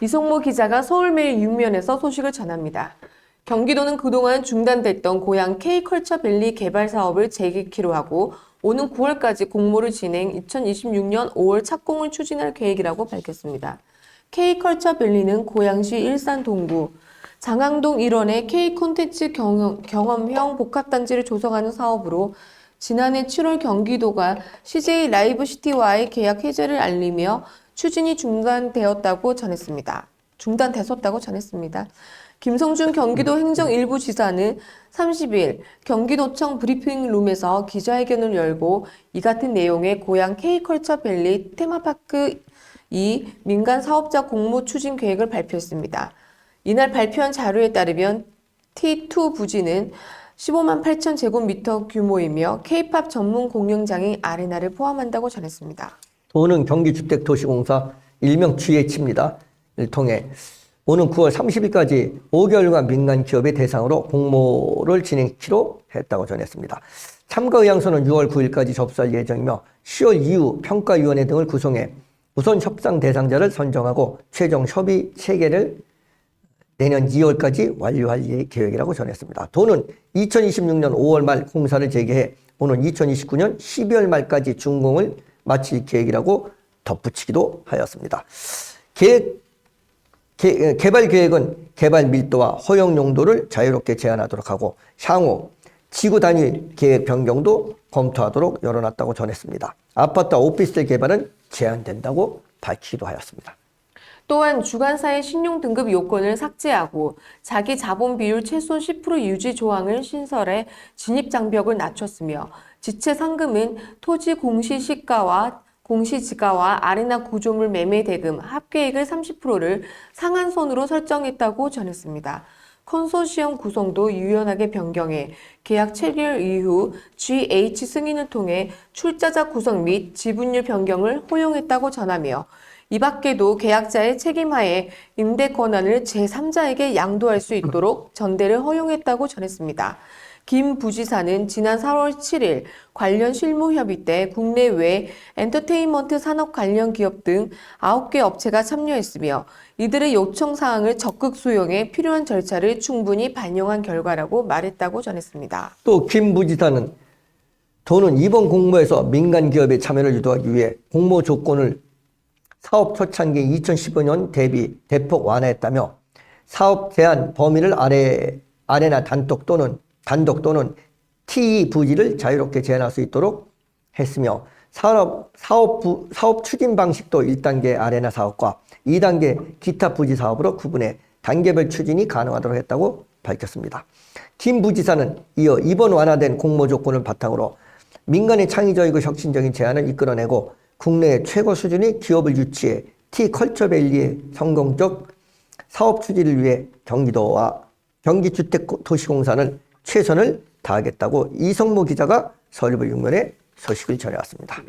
이송모 기자가 서울매일 육면에서 소식을 전합니다. 경기도는 그동안 중단됐던 고향 K컬처 밸리 개발 사업을 재개키로 하고 오는 9월까지 공모를 진행 2026년 5월 착공을 추진할 계획이라고 밝혔습니다. K컬처 밸리는 고양시 일산 동구 장항동 일원의 K 콘텐츠 경험, 경험형 복합단지를 조성하는 사업으로 지난해 7월 경기도가 CJ 라이브 시티와의 계약 해제를 알리며 추진이 중단되었다고 전했습니다. 중단됐었다고 전했습니다. 김성준 경기도 행정일부 지사는 30일 경기도청 브리핑룸에서 기자회견을 열고 이 같은 내용의 고향 K컬처 밸리 테마파크 이 민간 사업자 공모 추진 계획을 발표했습니다. 이날 발표한 자료에 따르면 T2 부지는 15만 8천 제곱미터 규모이며 K-팝 전문 공연장인 아레나를 포함한다고 전했습니다. 도는 경기주택도시공사 일명 GH입니다. 를 통해 오는 9월 30일까지 5개월간 민간 기업의 대상으로 공모를 진행키로 했다고 전했습니다. 참가 의향서는 6월 9일까지 접수할 예정이며 10월 이후 평가위원회 등을 구성해 우선 협상 대상자를 선정하고 최종 협의 체계를 내년 2월까지 완료할 예- 계획이라고 전했습니다. 도는 2026년 5월 말 공사를 재개해 오는 2029년 12월 말까지 준공을 마칠 계획이라고 덧붙이기도 하였습니다. 계획, 개, 개발 계획은 개발 밀도와 허용 용도를 자유롭게 제한하도록 하고 향후 지구 단위 계획 변경도 검토하도록 열어놨다고 전했습니다. 아파트와 오피스텔 개발은 제한된다고 밝히기도 하였습니다. 또한 주관사의 신용 등급 요건을 삭제하고 자기 자본 비율 최소 10% 유지 조항을 신설해 진입 장벽을 낮췄으며 지체 상금은 토지 공시 시가와 공시지가와 아레나 구조물 매매 대금 합계액의 30%를 상한선으로 설정했다고 전했습니다. 컨소시엄 구성도 유연하게 변경해 계약 체결 이후 GH 승인을 통해 출자자 구성 및 지분율 변경을 허용했다고 전하며 이 밖에도 계약자의 책임하에 임대 권한을 제3자에게 양도할 수 있도록 전대를 허용했다고 전했습니다. 김 부지사는 지난 4월 7일 관련 실무 협의 때 국내외 엔터테인먼트 산업 관련 기업 등 9개 업체가 참여했으며 이들의 요청 사항을 적극 수용해 필요한 절차를 충분히 반영한 결과라고 말했다고 전했습니다. 또 김 부지사는 도는 이번 공모에서 민간 기업의 참여를 유도하기 위해 공모 조건을 사업 초창기 2015년 대비 대폭 완화했다며 사업 제한 범위를 아래 아래나 단독 또는 단독 또는 T 부지를 자유롭게 제한할 수 있도록 했으며 사업 사업 부, 사업 추진 방식도 1단계 아레나 사업과 2단계 기타 부지 사업으로 구분해 단계별 추진이 가능하도록 했다고 밝혔습니다. 김 부지사는 이어 이번 완화된 공모 조건을 바탕으로 민간의 창의적이고 혁신적인 제안을 이끌어내고 국내 최고 수준의 기업을 유치해 T 컬처밸리의 성공적 사업 추진을 위해 경기도와 경기주택도시공사는 최선을 다하겠다고 이성모 기자가 서울부 육면에 소식을 전해왔습니다.